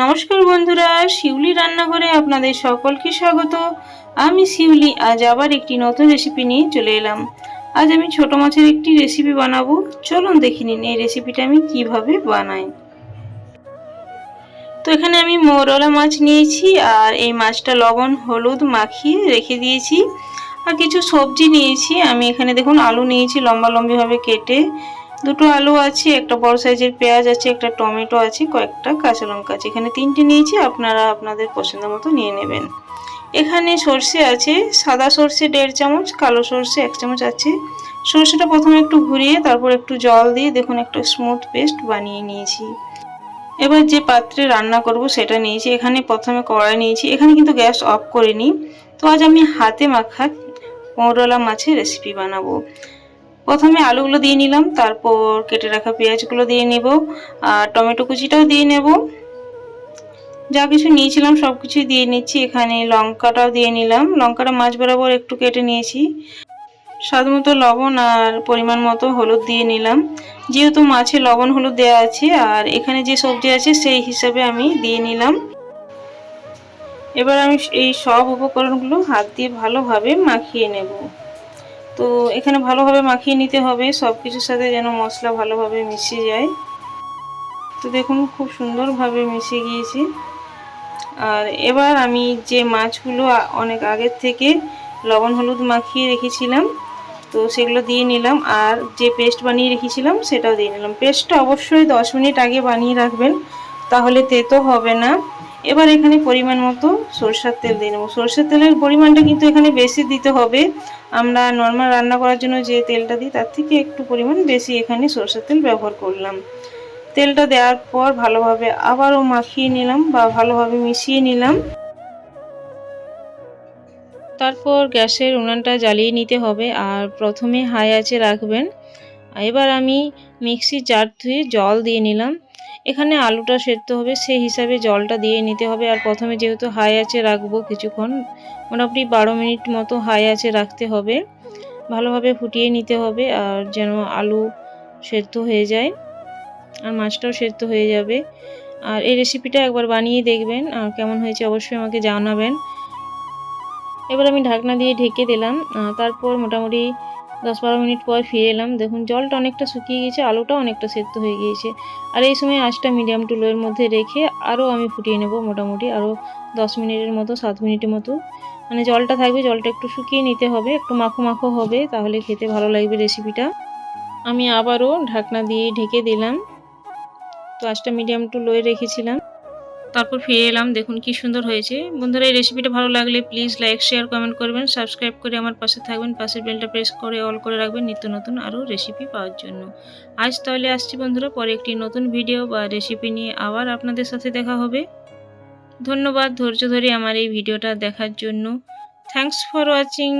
নমস্কার বন্ধুরা, শিউলি রান্নাঘরে আপনাদের সকলকে স্বাগত। আমি শিউলি, আজ আবার একটি নতুন রেসিপি নিয়ে চলে এলাম। আজ আমি ছোট মাছের একটি রেসিপি বানাবো। চলুন দেখে নিন এই রেসিপিটা আমি কীভাবে বানাই। তো এখানে আমি মোরলা মাছ নিয়েছি, আর এই মাছটা লবণ, হলুদ মাখিয়ে রেখে দিয়েছি। আর কিছু সবজি নিয়েছি। আমি এখানে দেখুন আলু নিয়েছি লম্বা লম্বিভাবে কেটে। দুটো আলু আছে, একটা বড় সাইজের পেঁয়াজ আছে, একটা টমেটো আছে, কয়েকটা কাঁচা লঙ্কা আছে। এখানে তিনটে নিয়েছি, আপনারা আপনাদের পছন্দ মতো নিয়ে নেবেন। এখানে সর্ষে আছে, সাদা সর্ষে দেড় চামচ, কালো সর্ষে এক চামচ আছে। সর্ষেটা প্রথমে একটু ঘুরিয়ে, তারপর একটু জল দিয়ে দেখুন একটা স্মুথ পেস্ট বানিয়ে নিয়েছি। এবার যে পাত্রে রান্না করব সেটা নিয়েছি। এখানে প্রথমে কড়াই নিয়েছি। এখানে কিন্তু গ্যাস অফ করিনি। তো আজ আমি হাতে মাখা পৌরলা মাছের রেসিপি বানাবো। প্রথমে আলুগুলো দিয়ে নিলাম, তারপর কেটে রাখা পেঁয়াজগুলো দিয়ে নেব, আর টমেটো কুচিটাও দিয়ে নেব। যা কিছু নিয়েছিলাম সব কিছুই দিয়ে নিচ্ছি, এখানে লঙ্কাটাও দিয়ে নিলাম। লঙ্কাটা মাছ বরাবর একটু কেটে নিয়েছি। স্বাদ মতো লবণ আর পরিমাণ মতো হলুদ দিয়ে নিলাম। যেহেতু মাছে লবণ হলুদ দেওয়া আছে, আর এখানে যে সবজি আছে সেই হিসাবে আমি দিয়ে নিলাম। এবার আমি এই সব উপকরণগুলো হাত দিয়ে ভালোভাবে মাখিয়ে নেব। তো এখানে ভালোভাবে মাখিয়ে নিতে হবে সব কিছুর সাথে যেন মশলা ভালোভাবে মিশে যায়। তো দেখুন, খুব সুন্দরভাবে মিশে গিয়েছে। আর এবার আমি যে মাছগুলো অনেক আগের থেকে লবণ হলুদ মাখিয়ে রেখেছিলাম, তো সেগুলো দিয়ে নিলাম। আর যে পেস্ট বানিয়ে রেখেছিলাম, সেটাও দিয়ে নিলাম। পেস্টটা অবশ্যই দশ মিনিট আগে বানিয়ে রাখবেন, তাহলে তেতো হবে না। এবার এখানে পরিমাণ মতো সরষের তেল দিয়ে নেব। সরষের তেলের পরিমাণটা কিন্তু এখানে বেশি দিতে হবে। আমরা নর্মাল রান্না করার জন্য যে তেলটা দিই, তার থেকে একটু পরিমাণ বেশি এখানে সরষের তেল ব্যবহার করলাম। তেলটা দেওয়ার পর ভালোভাবে আবারও মাখিয়ে নিলাম বা ভালোভাবে মিশিয়ে নিলাম। তারপর গ্যাসের উনানটা জ্বালিয়ে নিতে হবে আর প্রথমে হাই আছে রাখবেন। এবার আমি মিক্সি জার ধুয়ে জল দিয়ে নিলাম। এখানে আলুটা সেদ্ধ হবে, সেই হিসাবে জলটা দিয়ে নিতে হবে। আর প্রথমে যেহেতু হাই আছে রাখব কিছুক্ষণ, মোটামুটি বারো মিনিট মতো হাই আছে রাখতে হবে। ভালোভাবে ফুটিয়ে নিতে হবে আর যেন আলু সেদ্ধ হয়ে যায়। আর মাছটাও সেদ্ধ হয়ে যাবে। আর এই রেসিপিটা একবার বানিয়ে দেখবেন, আর কেমন হয়েছে অবশ্যই আমাকে জানাবেন। এবার আমি ঢাকনা দিয়ে ঢেকে দিলাম তারপর মোটামুটি দশ বারো মিনিট পর ফিরে এলাম। দেখুন, জলটা অনেকটা শুকিয়ে গিয়েছে আলুটা অনেকটা সেদ্ধ হয়ে গিয়েছে। আর এই সময় আঁচটা মিডিয়াম টু লোয়ের মধ্যে রেখে আরও আমি ফুটিয়ে নেব মোটামুটি আরও দশ মিনিটের মতো, সাত মিনিটের মতো। মানে জলটা থাকবে, জলটা একটু শুকিয়ে নিতে হবে, একটু মাখো মাখো হবে, তাহলে খেতে ভালো লাগবে রেসিপিটা। আমি আবারও ঢাকনা দিয়ে ঢেকে দিলাম। তো আঁচটা মিডিয়াম টু লোয়ে রেখেছিলাম। তারপর ফিরে এলাম। দেখুন কি সুন্দর হয়েছে। বন্ধুরা, এই রেসিপিটা ভালো লাগলে প্লিজ লাইক শেয়ার কমেন্ট করবেন। সাবস্ক্রাইব করে আমার পাশে থাকবেন। পাশের বেলটা প্রেস করে অল করে রাখবেন নিত্য নতুন আরও রেসিপি পাওয়ার জন্য। আজ তাহলে আসছি বন্ধুরা, পরে একটি নতুন ভিডিও বা রেসিপি নিয়ে আবার আপনাদের সাথে দেখা হবে। ধন্যবাদ ধৈর্য ধরে আমার এই ভিডিওটা দেখার জন্য। Thanks for watching